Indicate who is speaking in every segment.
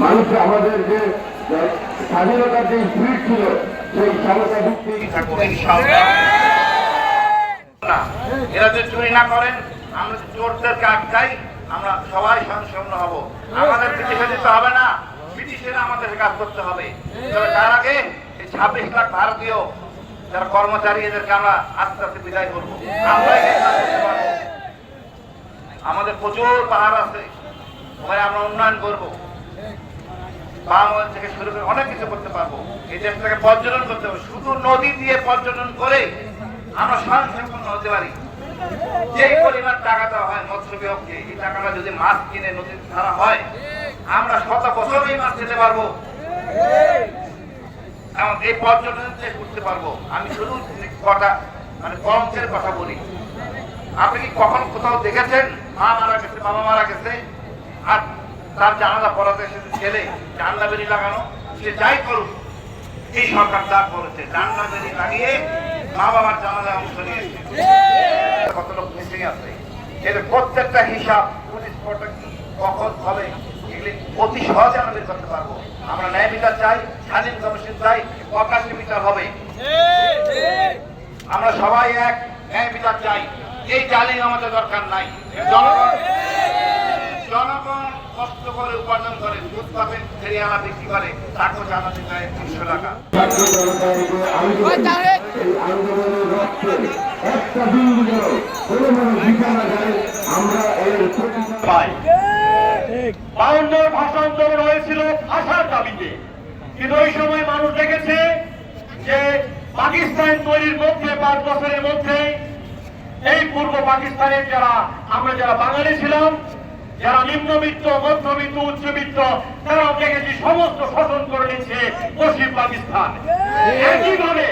Speaker 1: মানুষ আমাদের যে স্বাধীনতার যে স্পিরিট ছিল, সেই স্বাধীনতা ভিত্তিক
Speaker 2: এরা যদি চুরি না করেন, আমরা চোরদেরকে আটকাই, আমরা সবাই সংসন্ন হব। আমাদের ব্রিটিশে দিতে হবে না, ব্রিটিশেরা আমাদের কাজ করতে হবে। তবে তার আগে এই ছাব্বিশ লাখ ভারতীয়, যারা কর্মচারী, এদেরকে আমরা আস্তে আস্তে বিদায় করব। পারব। আমাদের প্রচুর পাহাড় আছে। ওখানে আমরা উন্নয়ন করব। বাংলাদেশ থেকে শুরু করে অনেক কিছু করতে পারব। এই দেশটাকে পর্যটন করতে হবে। শুধু নদী দিয়ে পর্যটন করে আমরা স্বয়ংসম্পন্ন হতে পারি। যে পরিমাণ টাকা দেওয়া হয় মৎস্য বিভাগকে এই টাকাটা যদি মাছ কিনে নদীতে ছাড়া হয়, আমরা শত বছর এই মাছ খেতে পারব। এবং এই পর্যটন যে করতে পারব। আমি শুধু কটা মানে কংসের কথা বলি। আপনি কি কখন কোথাও দেখেছেন? মা মারা গেছে, বাবা মারা গেছে, আর তার জানালা পড়াতে এসেছে ছেলে, জানলা বেরি লাগানো, সে যাই করুক, এই সরকার তা করেছে, জানলা বেরি লাগিয়ে মা বাবার জানালায় অংশ নিয়েছে কত লোক মিসিং আছে। এর প্রত্যেকটা হিসাব পুলিশ প্রোটেক্ট কখন হবে, এগুলি অতি সহজে আমরা বের করতে পারব। আমরা ন্যায় বিচার চাই, স্বাধীন কমিশন চাই প্রকাশ্যে বিচার হবে। আমরা সবাই এক, ন্যায় বিচার চাই। এই জালিং আমাদের দরকার নাই। জনগণ জনগণ কষ্ট করে উপার্জন করে দুধ বিক্রি তাকেও জানাতে তিনশো টাকা।
Speaker 3: দাবিতে। কিন্তু ওই সময় মানুষ দেখেছে যে পাকিস্তান তৈরির মধ্যে পাঁচ বছরের মধ্যে এই পূর্ব পাকিস্তানের যারা আমরা যারা বাঙালি ছিলাম যারা নিম্নবিত্ত মধ্যবিত্ত উচ্চবিত্ত তারা দেখেছি সমস্ত শোষণ করে নিচ্ছে পশ্চিম পাকিস্তান। একইভাবে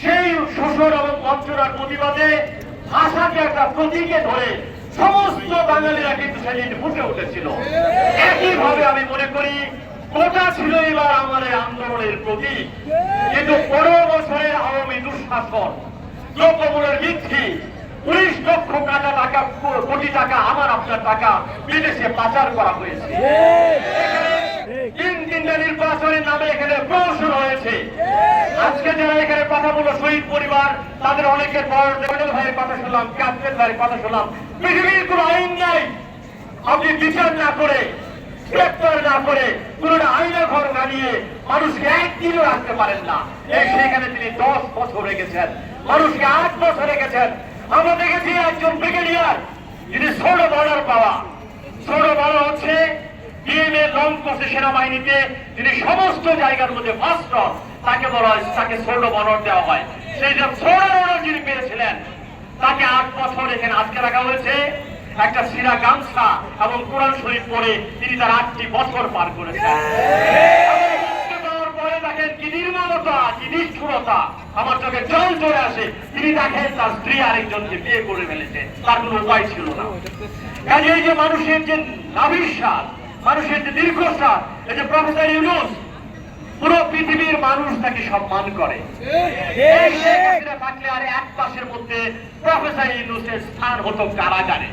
Speaker 3: সেই শোষণ এবং বঞ্চনার প্রতিবাদে ভাষাকে একটা প্রতীকে ধরে সমস্ত বাঙালিরা কিন্তু সেদিন ফুটে উঠেছিল। একইভাবে আমি মনে করি কোটা ছিল এবার আমাদের আন্দোলনের প্রতীক। কিন্তু পনেরো বছরের আওয়ামী দুঃশাসন দ্রব্যমূল্যের বৃদ্ধি উনিশ লক্ষ টাকা টাকা কোটি টাকা, আমার আপনার টাকা বিদেশে পাচার করা হয়েছে। তিন তিনটা নির্বাচনের নামে এখানে প্রহসন হয়েছে। আজকে যারা এখানে কথা বলল, শহীদ পরিবার, তাদের অনেকের দেবেন্দ্র ভাইয়ের কথা শুনলাম, ক্যাপ্টেন ভাইয়ের কথা শুনলাম। পৃথিবীর কোন আইন নাই। আপনি বিচার না করে, গ্রেপ্তার না করে কোন আইনা ঘর না নিয়ে মানুষকে একদিনও রাখতে পারেন না। সেখানে তিনি দশ বছর রেখেছেন। মানুষকে আট বছর রেখেছেন। আমরা দেখেছি একজন ব্রিগেডিয়ার, যিনি ষোলো বর্ডার পাওয়া। ষোলো বড় হচ্ছে সেনাবাহিনীতে তিনি সমস্ত জায়গার মধ্যে ফার্স্ট তাকে বলা হয় তাকে ষোলো বর্ডার দেওয়া হয়। সেই যে ষোলো বর্ডার যিনি পেয়েছিলেন, তাকে আট বছর এখানে আটকে রাখা হয়েছে। একটা সিরা গামছা এবং কোরআন শরীফ পরে তিনি তার আটটি বছর পার করেছেন। কি নিষ্ঠুরতা। আমার চোখে জল চলে আসে। তিনি দেখেন তার স্ত্রী আরেকজনকে বিয়ে করে ফেলেছে। তার কোনো উপায় ছিল না। কাজে এই যে মানুষের যে নাভিশ্বাস, মানুষের যে দীর্ঘশ্বাস, এই যে প্রফেসর ইউনুস, পুরো পৃথিবীর মানুষ তাকে সম্মান করে। থাকলে আর এক মধ্যে প্রফেসর ইউনুসের স্থান হতো কারাগারে।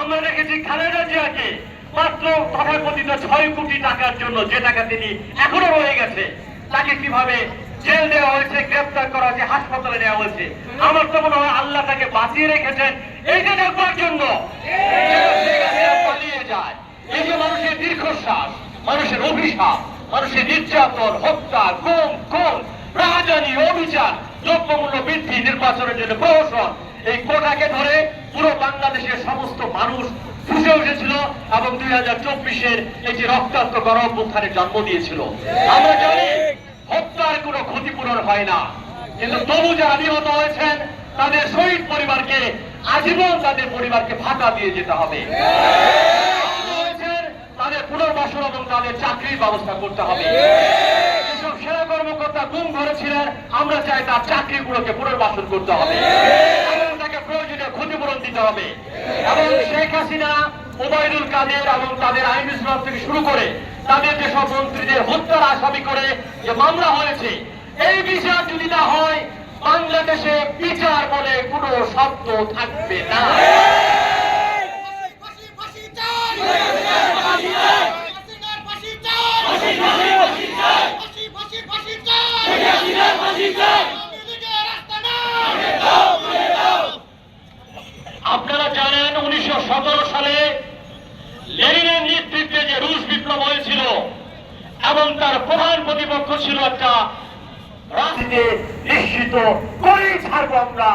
Speaker 3: আমরা দেখেছি খালেদা জিয়াকে মাত্র তথাকথিত ছয় কোটি টাকার জন্য যে টাকা তিনি এখনও রয়ে গেছে তাকে কীভাবে জেল দেওয়া হয়েছে গ্রেফতার করা হয়েছে, হাসপাতালে নেওয়া হয়েছে। আমার তো মনে হয় আল্লাহ তাকে বাঁচিয়ে রেখেছেন। এইটা দেখবার জন্য পালিয়ে যায়। এই যে মানুষের দীর্ঘশ্বাস, মানুষের অভিশাপ, মানুষের নির্যাতন, হত্যা, গুম, খুন রাজধানী অভিযান দ্রব্যমূল্য বৃদ্ধি, নির্বাচনের জন্য প্রহসন, এই কোটাকে ধরে পুরো বাংলাদেশের সমস্ত মানুষ ফুসে উঠেছিল এবং দুই হাজার চব্বিশের যে রক্তাক্ত গরম উত্থানের জন্ম দিয়েছিল। আমরা জানি, হত্যার কোনো ক্ষতিপূরণ হয় না। কিন্তু তবু যারা নিহত হয়েছেন, তাদের শহীদ পরিবারকে, আজীবন তাদের পরিবারকে ভাতা দিয়ে যেতে হবে। তাদের পুনর্বাসন এবং তাদের চাকরির ব্যবস্থা করতে হবে। যেসব সেনা কর্মকর্তা গুম ধরেছিলেন আমরা চাই তার চাকরিগুলোকে পুনর্বাসন করতে হবে এবং তাকে প্রয়োজনীয় ক্ষতিপূরণ দিতে হবে। এবং শেখ হাসিনা, ওবায়দুল কাদের এবং তাদের আইন ইসলাম থেকে শুরু করে তাদের যেসব মন্ত্রীদের হত্যার আসামি করে যে মামলা হয়েছে, এই বিচার যদি না হয়, বাংলাদেশে বিচার বলে কোনো শব্দ থাকবে না। এবং তার প্রধান প্রতিপক্ষ ছিল একটা রাজনীতি নিশ্চিত করেই ছাড়বো আমরা।